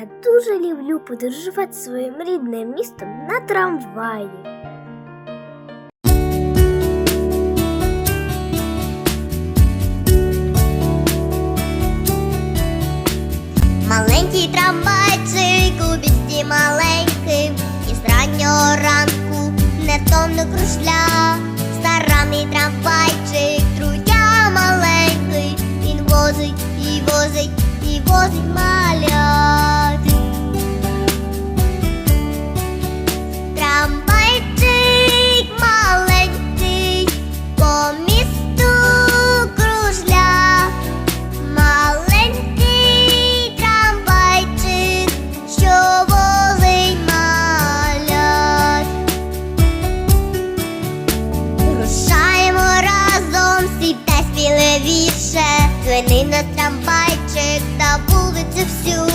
Я дуже люблю подорожувати своїм рідним містом на трамваї. Маленький трамвайчик у місті маленьким І з раннього ранку невтомно кружля Старанний трамвайчик, сіпте сміливіше, Звени на трамвайчик та вулицю всю,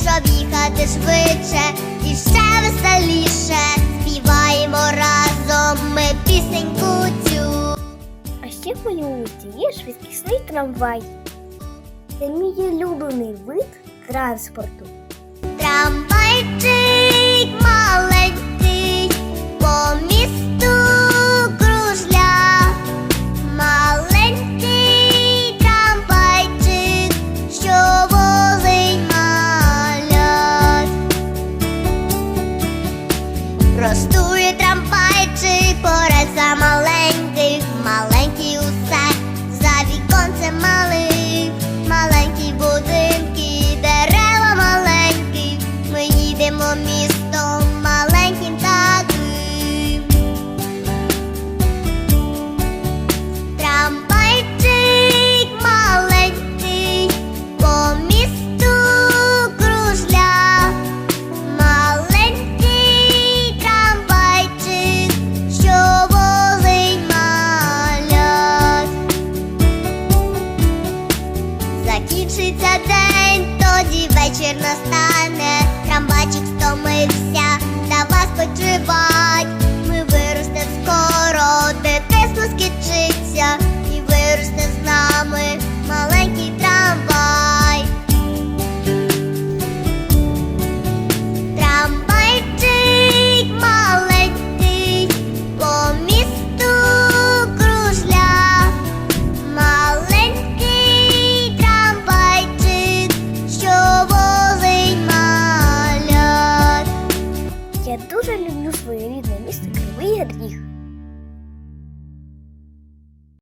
щоб їхати швидше і ще веселіше. Співаємо разом ми пісеньку цю. А ще в моєму місті є швидкісний трамвай. Це мій улюблений вид транспорту. Трамвайчик настане. Трамвайчик стомився, та вас почива. Я дуже люблю своє рідне місто Кривий Ріг.